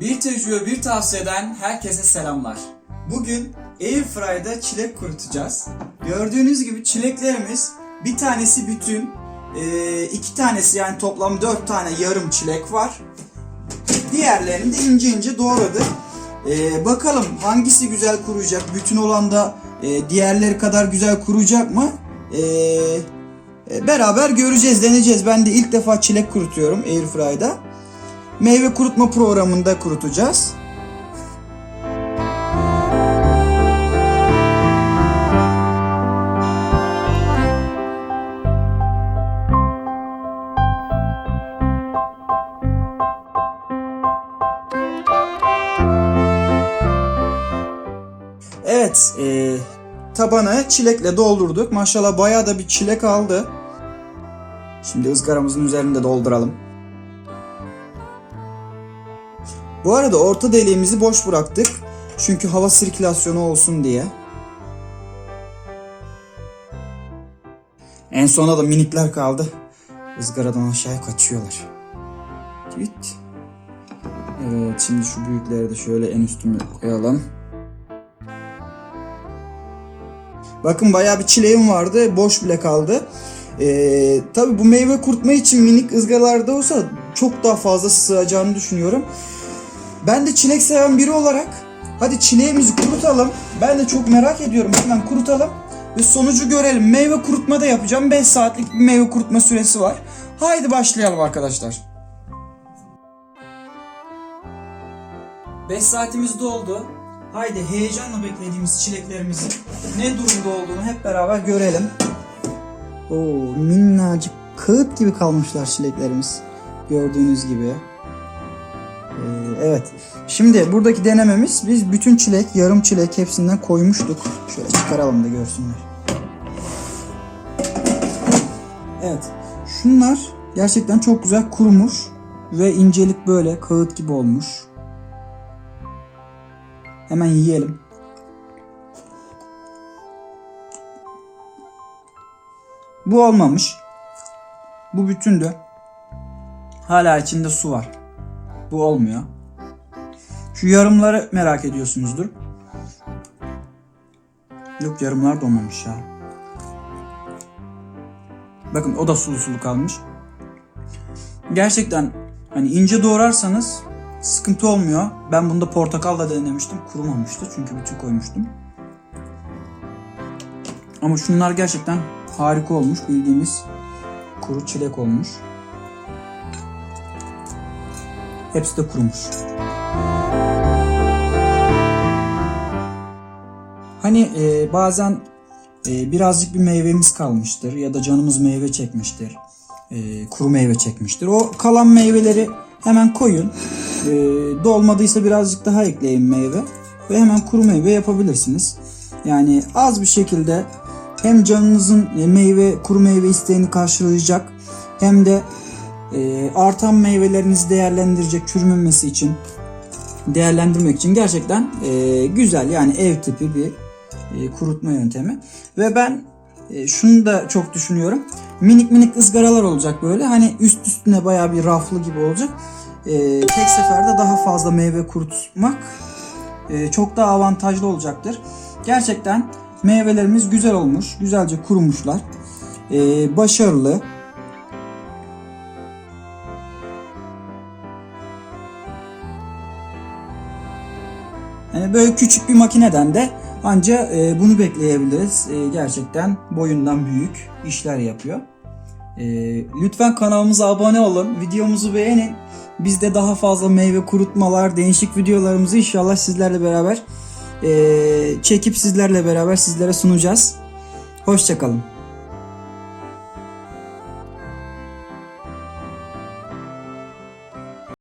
Bir tecrübe bir tavsiyeden herkese selamlar. Bugün Airfry'da çilek kurutacağız. Gördüğünüz gibi çileklerimiz bir tanesi bütün, e, iki tanesi yani toplam dört tane yarım çilek var. Diğerlerini de ince ince doğradık. E, bakalım hangisi güzel kuruyacak? Bütün olan da e, diğerleri kadar güzel kuruyacak mı? Beraber göreceğiz, deneyeceğiz. Ben de ilk defa çilek kurutuyorum Airfry'da. Meyve kurutma programında kurutacağız. Evet, e, tabanı çilekle doldurduk. Maşallah bayağı da bir çilek aldı. Şimdi ızgaramızın üzerinde dolduralım. Bu arada orta deliğimizi boş bıraktık. Çünkü hava sirkülasyonu olsun diye. En sona da minikler kaldı. Izgaradan aşağıya kaçıyorlar. Git. Evet şimdi şu büyükleri de şöyle en üstüne koyalım. Bakın bayağı bir çileğim vardı. Boş bile kaldı. Ee, Tabi bu meyve kurutma için minik ızgaralarda olsa çok daha fazla sığacağını düşünüyorum. Ben de çilek seven biri olarak hadi çileğimizi kurutalım. Ben de çok merak ediyorum. Hemen kurutalım ve sonucu görelim. Meyve kurutma da yapacağım. 5 saatlik bir meyve kurutma süresi var. Haydi başlayalım arkadaşlar. 5 saatimiz doldu. Haydi heyecanla beklediğimiz çileklerimizin ne durumda olduğunu hep beraber görelim. Oo minnacık kağıt gibi kalmışlar çileklerimiz. Gördüğünüz gibi. Ee, evet. Şimdi buradaki denememiz biz bütün çilek, yarım çilek hepsinden koymuştuk. Şöyle çıkaralım da görsünler. Evet. Şunlar gerçekten çok güzel kurumuş ve incelik böyle kağıt gibi olmuş. Hemen yiyelim. Bu olmamış. Bu bütündü. Hala içinde su var. Bu olmuyor. Şu yarımları merak ediyorsunuzdur. Yok yarımlar da olmamış ya. Bakın o da sulu sulu kalmış. Gerçekten hani ince doğrarsanız sıkıntı olmuyor. Ben bunda portakalla denemiştim. Kurumamıştı çünkü bütün koymuştum. Ama şunlar gerçekten harika olmuş. Bildiğimiz kuru çilek olmuş. Hepsi de kurumuş. Hani e, bazen e, birazcık bir meyvemiz kalmıştır ya da canımız meyve çekmiştir. E, kuru meyve çekmiştir. O kalan meyveleri hemen koyun. E, dolmadıysa birazcık daha ekleyin meyve ve hemen kuru meyve yapabilirsiniz. Yani az bir şekilde hem canınızın e, meyve kuru meyve isteğini karşılayacak hem de e, artan meyvelerinizi değerlendirecek çürümemesi için değerlendirmek için gerçekten e, güzel. Yani ev tipi bir e, kurutma yöntemi. Ve ben e, şunu da çok düşünüyorum. Minik minik ızgaralar olacak böyle. Hani üst üstüne baya bir raflı gibi olacak. E, tek seferde daha fazla meyve kurutmak e, çok daha avantajlı olacaktır. Gerçekten meyvelerimiz güzel olmuş güzelce kurumuşlar. E, başarılı Yani böyle küçük bir makineden de anca e, bunu bekleyebiliriz. E, gerçekten boyundan büyük işler yapıyor. E, lütfen kanalımıza abone olun, videomuzu beğenin. Biz de daha fazla meyve kurutmalar, değişik videolarımızı inşallah sizlerle beraber e, çekip sizlerle beraber sizlere sunacağız. Hoşçakalın.